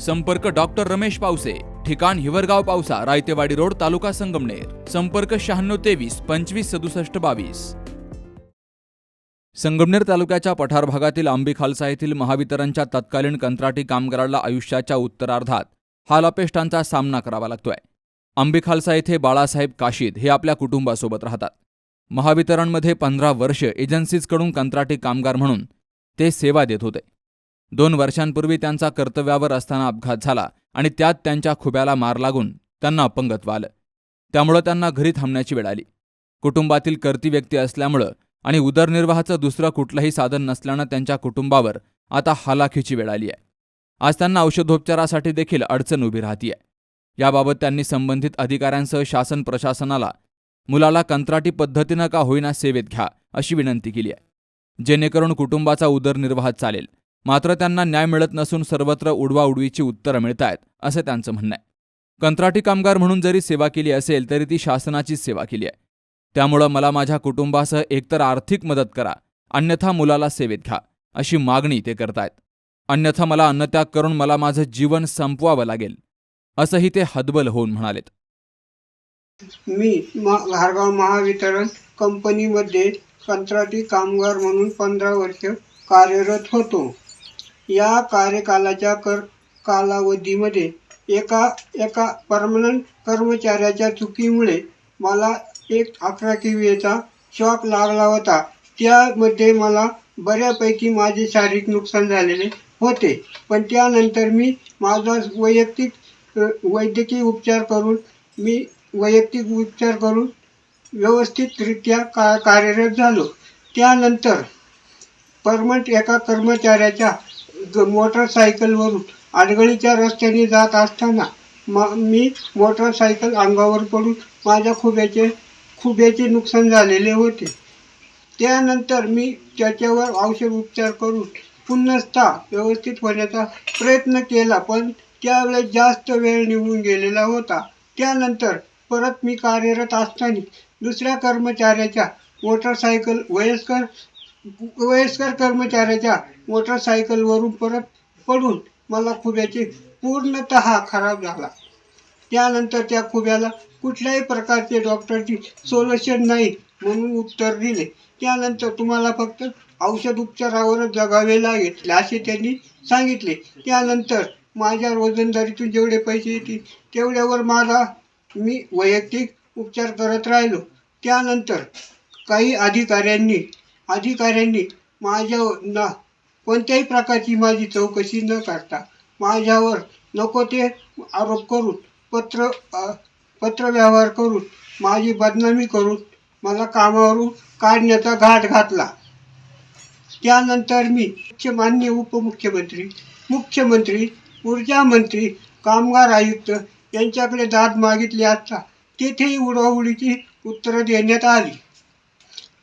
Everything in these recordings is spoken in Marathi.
संपर्क डॉक्टर रमेश पावसे ठिकाण हिवरगाव पावसा रायतेवाडी रोड तालुका संगमनेर. संपर्क शहाण्णव तेवीस पंचवीस सदुसष्ट बावीस. संगमनेर तालुक्याच्या पठार भागातील आंबी खालसा येथील महावितरणच्या तत्कालीन कंत्राटी कामगाराला आयुष्याच्या उत्तरार्धात हालापेष्टांचा सामना करावा लागतोय. आंबी खालसा येथे बाळासाहेब काशीद हे आपल्या कुटुंबासोबत राहतात. महावितरणमध्ये पंधरा वर्ष एजन्सीजकडून कंत्राटी कामगार म्हणून ते सेवा देत होते. दोन वर्षांपूर्वी त्यांचा कर्तव्यावर असताना अपघात झाला आणि त्यात त्यांच्या खुब्याला मार लागून त्यांना अपंगत्व आलं. त्यामुळं त्यांना घरी थांबण्याची वेळ आली. कुटुंबातील कर्ती व्यक्ती असल्यामुळं आणि उदरनिर्वाहाचं दुसरं कुठलंही साधन नसल्यानं त्यांच्या कुटुंबावर आता हालाखीची वेळ आली आहे. आज त्यांना औषधोपचारासाठी देखील अडचण उभी राहतीये. याबाबत त्यांनी संबंधित अधिकाऱ्यांसह शासन प्रशासनाला मुलाला कंत्राटी पद्धतीनं का होईना सेवेत घ्या अशी विनंती केली आहे. जेणेकरून कुटुंबाचा उदरनिर्वाह चालेल. मात्र त्यांना न्याय मिळत नसून सर्वत्र उडवाउडवीची उत्तरं मिळत आहेत असं त्यांचं म्हणणं आहे. कंत्राटी कामगार म्हणून जरी सेवा केली असेल तरी ती शासनाचीच सेवा केली आहे. त्यामुळं मला माझ्या कुटुंबासह एकतर आर्थिक मदत करा अन्यथा मुलाला सेवेत घ्या अशी मागणी ते करतायत. अन्यथा मला अन्नत्याग करून मला माझं जीवन संपवावं लागेल असंही ते हदबल होऊन म्हणालेत. मी धारगाव महावितरण कंपनीमध्ये कंत्राटी कामगार म्हणून पंधरा वर्ष कार्यरत होतो. या कार्यकालाच्या कर कालावधीमध्ये एका एका परमनंट कर्मचाऱ्याच्या चुकीमुळे मला एक अकरा किवीचा शॉक लागला होता. त्यामध्ये मला बऱ्यापैकी माझे शारीरिक नुकसान झालेले होते. पण त्यानंतर मी माझा वैयक्तिक वैद्यकीय उपचार करून मी वैयक्तिक उपचार करून व्यवस्थितरित्या का कार्यरत झालो. त्यानंतर परमनंट एका कर्मचाऱ्याच्या मोटरसायकलवरून आडगळीच्या रस्त्याने जात असताना म मी मोटरसायकल अंगावर पडून माझ्या खुब्याचे खुब्याचे नुकसान झालेले होते. त्यानंतर मी त्याच्यावर औषध उपचार करून पुन्हा व्यवस्थित होण्याचा प्रयत्न केला पण त्यावेळेस जास्त वेळ निघून गेलेला होता. त्यानंतर परत मी कार्यरत असताना दुसऱ्या कर्मचाऱ्याच्या मोटरसायकल वयस्कर वयस्कर कर्मचाऱ्याच्या मोटरसायकलवरून परत पडून मला खुब्याचे पूर्णतः खराब झाला. त्यानंतर त्या खुब्याला कुठल्याही प्रकारचे डॉक्टरची सोल्युशन नाही म्हणून उत्तर दिले. त्यानंतर तुम्हाला फक्त औषध उपचारावरच जगावे लागेल असे त्यांनी सांगितले. त्यानंतर माझ्या रोजंदारीतून जेवढे पैसे येतील तेवढ्यावर माझा मी वैयक्तिक उपचार करत राहिलो. त्यानंतर काही अधिकाऱ्यांनी अधिकाऱ्यांनी माझ्या ना कोणत्याही प्रकारची माझी चौकशी न करता माझ्यावर नको ते आरोप करून पत्र पत्रव्यवहार करून माझी बदनामी करून मला कामावरून काढण्याचा घाट घातला. त्यानंतर मी मुख्य मान्य उपमुख्यमंत्री मुख्यमंत्री ऊर्जा मंत्री कामगार आयुक्त यांच्याकडे दाद मागितली असता तेथेही उडवाउडीची उत्तरं देण्यात आली.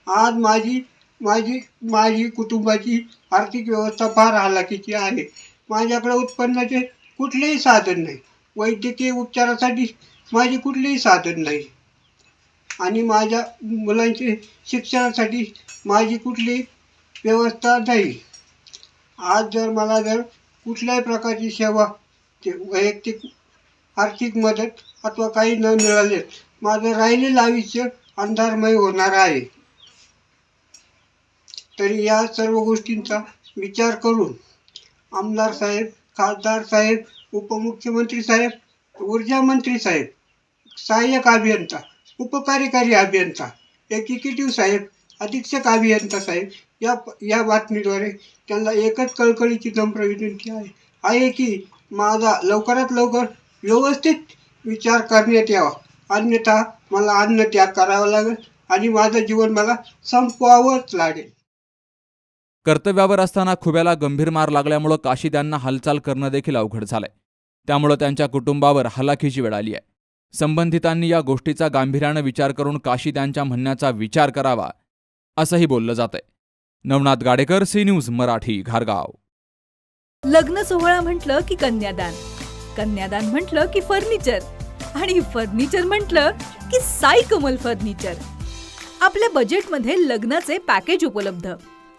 आज माझी माझी माझी कुटुंबाची आर्थिक व्यवस्था फार हालाकीची आहे. माझ्याकडे उत्पन्नाचे कुठलेही साधन नाही. वैद्यकीय उपचारासाठी माझी कुठलेही साधन नाही. आणि माझ्या मुलांचे शिक्षणासाठी माझी कुठली व्यवस्था नाही. आज जर मला जर कुठल्याही प्रकारची सेवा ते वैयक्तिक आर्थिक मदत अथवा काही न मिळाले माझं राहिलेलं आयुष्य अंधारमय होणार आहे. तरी या सर्व गोष्टींचा विचार करून आमदार साहेब खासदार साहेब उपमुख्यमंत्री साहेब ऊर्जा मंत्री साहेब सहाय्यक अभियंता उपकार्यकारी अभियंता एक्झिक्युटिव्ह साहेब अधीक्षक अभियंता साहेब या या बातमीद्वारे त्यांना एकच कळकळीची नम्र विनंती आहे. आहे की माझा लवकरात लवकर व्यवस्थित विचार करण्यात यावा. अन्यथा मला अन्न त्याग करावा लागेल आणि माझं जीवन मला संपवावंच लागेल. कर्तव्यावर असताना खुब्याला गंभीर मार लागल्यामुळं काशी त्यांना हालचाल करणं देखील अवघड झालंय. त्यामुळं त्यांच्या कुटुंबावर हलाखीची वेळ आली आहे. संबंधितांनी या गोष्टीचा गांभीर्यानं विचार करून काशी त्यांच्या म्हणण्याचा विचार करावा असंही बोललं जातंय. नवनाथ गाडेकर सी न्यूज मराठी घारगाव. लग्न सोहळा म्हटलं की कन्यादान. कन्यादान म्हटलं की फर्निचर. आणि फर्निचर म्हटलं की साई कमल फर्निचर. आपल्या बजेटमध्ये लग्नाचे पॅकेज उपलब्ध.